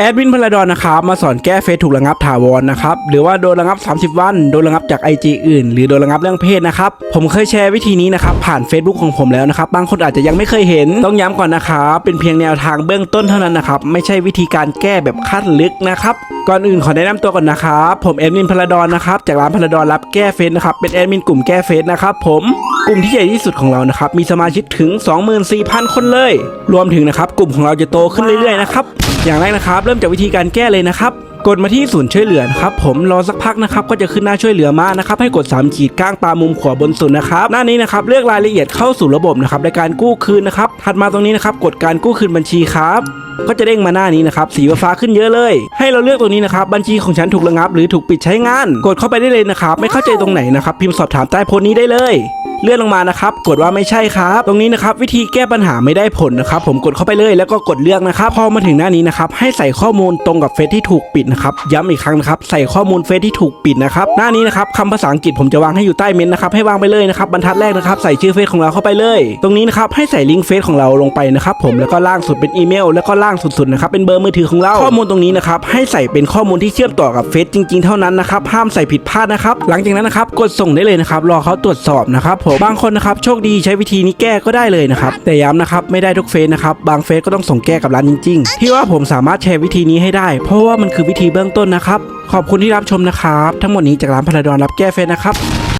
แอดมินพลาดอนนะครับมาสอนแก้เฟซถูกระงับถาวรนะครับหรือว่าโดนระงับ 30 วัน โดนระงับจาก IG อื่น หรือโดนระงับเรื่องเพศนะครับผมเคยแชร์วิธีนี้นะครับผ่าน Facebook ของผมแล้วนะครับบางคนอาจจะยังไม่เคยเห็นต้องย้ำก่อนนะครับเป็นเพียงแนวทางเบื้องต้นเท่านั้นนะครับไม่ใช่วิธีการแก้แบบขั้นลึกนะครับก่อนอื่นขอแนะนำตัวก่อนนะครับผมแอดมินพลาดอนนะครับจากร้านพลาดอนรับแก้เฟซนะครับเป็นแอดมินกลุ่มแก้เฟซนะครับผมกลุ่มที่ใหญ่ที่สุดของเรานะครับมีสมาชิกถึง 24,000 คนเลย รวมถึงนะครับกลุ่มของเราจะโตขึ้นเรื่อยๆนะครับอย่างแรกนะครับเริ่มจากวิธีการแก้เลยนะครับกดมาที่ศูนย์ช่วยเหลือนะครับผมรอสักพักนะครับก็จะขึ้นหน้าช่วยเหลือมานะครับให้กด 3 ขีดก้างปลามุมขวาบนสุดนะครับหน้านี้นะครับเลือกรายละเอียดเข้าสู่ระบบนะครับในการกู้คืนนะครับถัดมาตรงนี้นะครับกดการกู้คืนบัญชีครับก็จะเด้งมาหน้านี้นะครับสีฟ้าขึ้นเยอะเลย ให้เราเลือกตรงนี้นะครับบัญชีของฉันถูกระงับ หรือถูกปิดใช้งาน กดเข้าไปได้เลยนะครับไม่เข้าใจตรงไหนนะครับพิมพ์สอบถามใต้โพสต์นี้ได้เลย เลื่อนลงมานะครับกดว่าไม่ใช่ครับ ตรงนี้นะครับวิธีแก้ปัญหาไม่ได้ผลนะครับผมกดเข้าไปเลยแล้วก็กดเลือกนะครับพอมาถึงหน้านี้นะครับให้ใส่ข้อมูลตรงกับเฟซที่ถูกปิดนะครับย้ำอีกครั้งนะครับใส่ข้อมูลเฟซที่ถูกปิดนะครับหน้านี้นะครับคำภาษาอังกฤษผมจะวางให้อยู่ใต้เมนต์นะครับให้วางไปเลยนะครับบรรทัดแรกนะครับใส่ชื่อเฟซของเราเข้าไปเลย ตรงนี้นะครับให้ใส่ลิงก์เฟซของเราลงไปนะครับผมแล้วก็ล่างสุดเป็นอีเมล แล้วก็ล่างสุดๆนะครับเป็นเบอร์มือถือของเราข้อมูลตรงนี้นะครับให้ใส่เป็นข้อมูลที่เชื่อมต่อกับเฟซจริง ๆ เท่านั้นนะครับห้ามใส่ผิดพลาดนะครับหลังจากนั้นนะครับกดส่งได้เลยนะครับรอเขาตรวจสอบนะครับผมบางคนนะครับโชคดีใช้วิธีนี้แก้ก็ได้เลยนะครับแต่ย้ำนะครับไม่ได้ทุกเฟซนะครับบางเฟซก็ต้องส่งแก้กับร้านจริง ๆ ที่ว่าผมสามารถแชร์วิธีนี้ให้ได้ เพราะว่ามันคือวิธีเบื้องต้นนะครับ ขอบคุณที่รับชมนะครับ ทั้งหมดนี้จากร้านพลาดอนรับแก้เฟซนะครับ